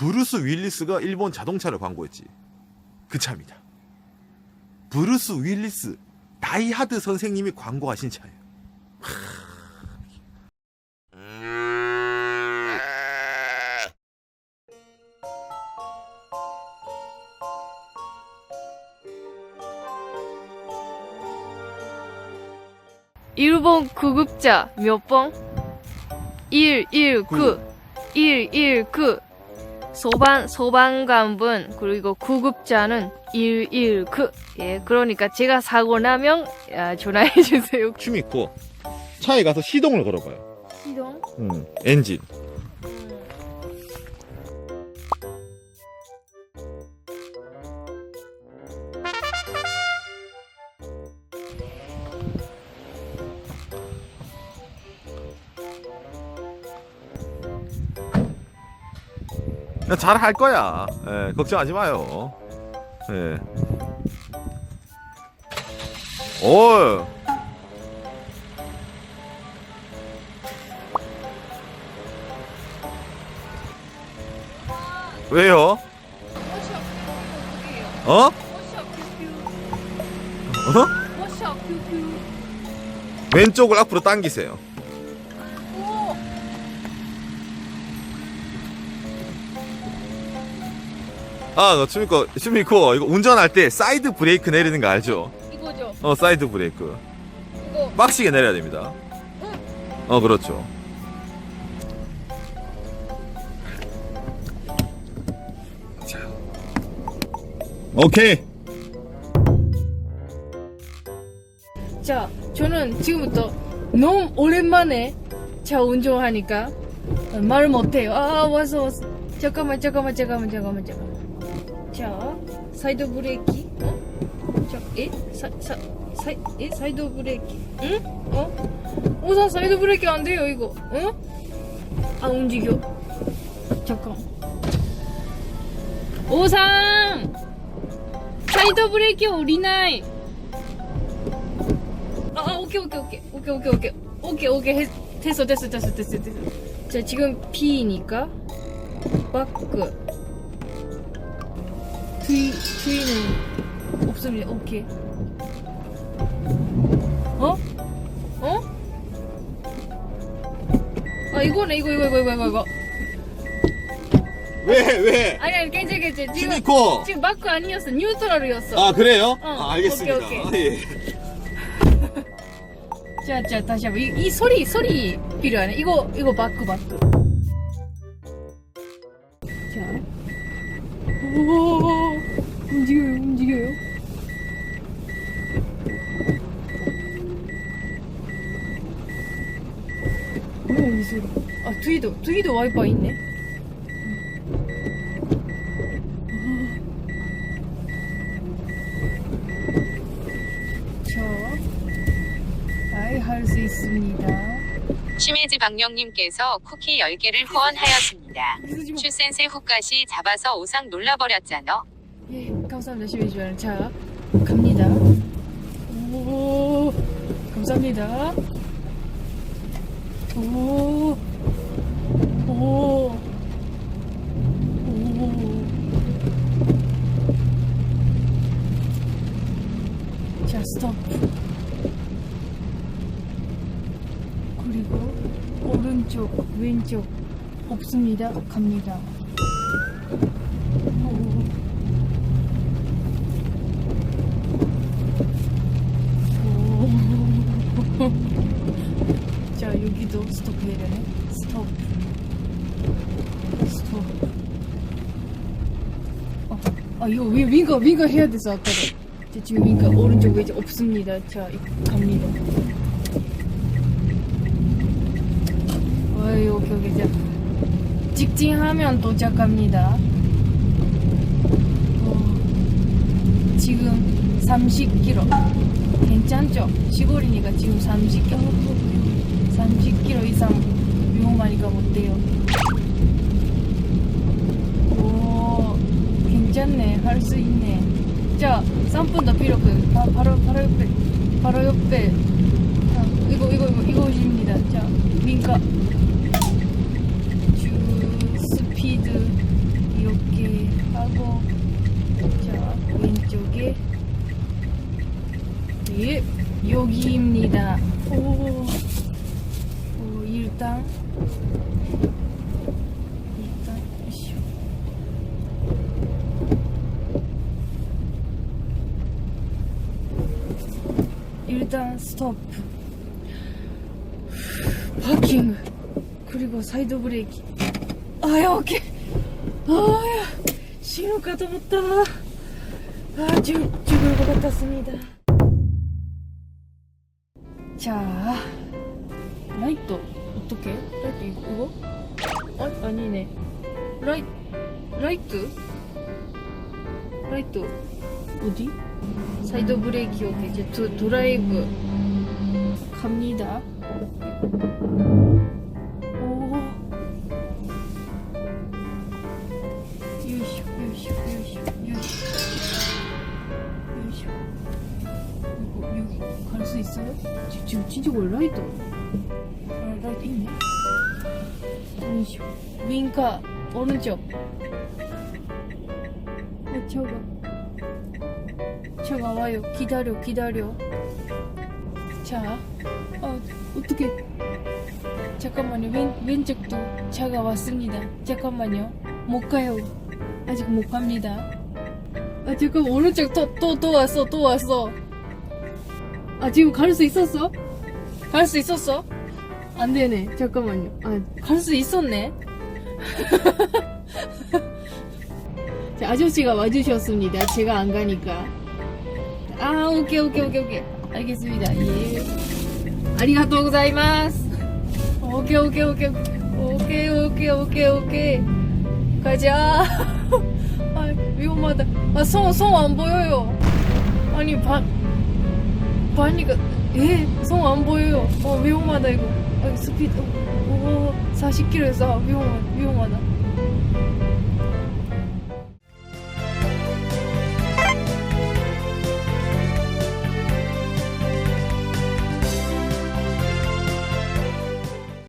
브루스 윌리스가 일본 자동차를 광고했지. 그 차입니다. 브루스 윌리스 다이하드 선생님이 광고하신 차예요. 일본 구급자 몇 번? 119 119 소방 소방관분 그리고 구급자는 119 예, 그러니까 제가 사고 나면 야, 전화해 주세요. 춤 있고 차에 가서 시동을 걸어봐요. 시동? 음, 엔진. 잘 할 거야. 예, 걱정하지 마요. 예. 오. 왜요? 어? 어? 왼쪽을 앞으로 당기세요. 아, 너 춤이코, 춤이코, 이거 운전할 때 사이드 브레이크 내리는 거 알죠? 이거죠. 어, 사이드 브레이크. 이거 빡시게 내려야 됩니다. 어, 그렇죠. 자. 오케이. 자, 저는 지금부터 너무 오랜만에 차 운전하니까 말 못해요. 아, 왔어, 왔어. 잠깐만, 잠깐만, 잠깐만, 잠깐만, 잠깐만. 자, 사이드 브레이크. 어? 자, 에? 사, 사, 사, 에? 사이드 브레이크. 응? 어? 우선 사이드 브레이크 안 돼요, 이거. 응? 안 움직여. 잠깐. 오상! 사이드 브레이크 오리나이! 아, 아, 오케이, 오케이, 오케이. 오케이, 오케이, 오케이. 오케이, 오케이. 했, 됐어, 됐어, 됐어, 됐어, 됐어. 자, 지금 B니까. 바크. 뒤, 뒤는 없습니다. 오케이. 어? 어? 아, 이거네, 이거, 이거, 이거, 이거, 이거, 이거. 왜, 왜? 아니, 아니, 괜찮아, 괜찮아. 지금, 춤이코. 지금 마크 아니었어. 뉴트럴이었어. 아, 그래요? 어, 아, 알겠습니다. 오케이, 아, 예. 자, 자, 다시 한번. 이, 이 소리, 소리 필요하네. 이거, 이거 바크, 바크. 자. 오, 움직여요, 움직여요. 뭐야, 이 소리. 아, 뒤도, 뒤도 와이파이 있네. 자, 아이, 할수 있습니다. 심해지 박령님께서 쿠키 10개를 후원하였습니다. 슈센세 후까시 잡아서 오상 놀라버렸잖아. 예, 감사합니다. 심해주는 자, 갑니다. 오, 감사합니다. 오, 오, 오. 자, 스톱. 그리고 오른쪽, 왼쪽 없습니다. 갑니다. 오. 스톱 내려네? 스톱. 스톱. 어, 아 이거 위, 윙거 윙거 해야 돼서 아까도. 자, 지금 윙거 오른쪽 왼쪽 없습니다. 자 갑니다. 어이 오케이 오케이 자 직진하면 도착합니다. 어, 지금 30km 괜찮죠? 시골이니까 지금 30km 30km 이상 위험하니까 못돼요. 오 괜찮네. 할 수 있네. 자 3분 더 필요 없어요. 바, 바로 바로 옆에 바로 옆에. 자, 이거 이거 이거 이거입니다. 자 윙카 주 스피드 하고 자 왼쪽에. 예 여기입니다. 오, 오 일단 일단 이쇼 일단 스톱 파킹 그리고 사이드 브레이크 아야 오케이 아야 신호가 넘었다 아 죽, 죽을 것 같았습니다 자 라이트 어떻게 이거 어 아니네 라이 라이트 라이트 어디 사이드 브레이크 오케이 이제 드, 드라이브 갑니다 오 요이쇼 요이쇼 요이쇼 요이쇼 요이쇼 이거 여기 갈 수 있어요? 지- 지금 진짜 아 라이트 있네. 윙카 오른쪽? 어 저거. 저가 와요. 기다려 기다려. 자 어, 어떻게 잠깐만요. 왼, 왼쪽도 차가 왔습니다. 잠깐만요. 못 가요. 아직 못 갑니다. 아 지금 오른쪽 또 또 또 왔어 또 왔어. 아 지금 갈 수 있었어? 갈 수 있었어? 안 되네. 잠깐만요. 아 갈 수 있었네. 자, 아저씨가 와주셨습니다. 제가 안 가니까. 아 오케이 오케이 오케이 오케이. 알겠습니다. 예. 아리가또 고자이마스. 오케이 오케이 오케이. 오케이 오케이 오케이 오케이. 가자. 아 위험하다. 아성성 안 보여요. 아니 반 반이가 예 성 안 보여요? 어 위험하다 이거. 아 스피드 오 40km에서 위험하다 위험하다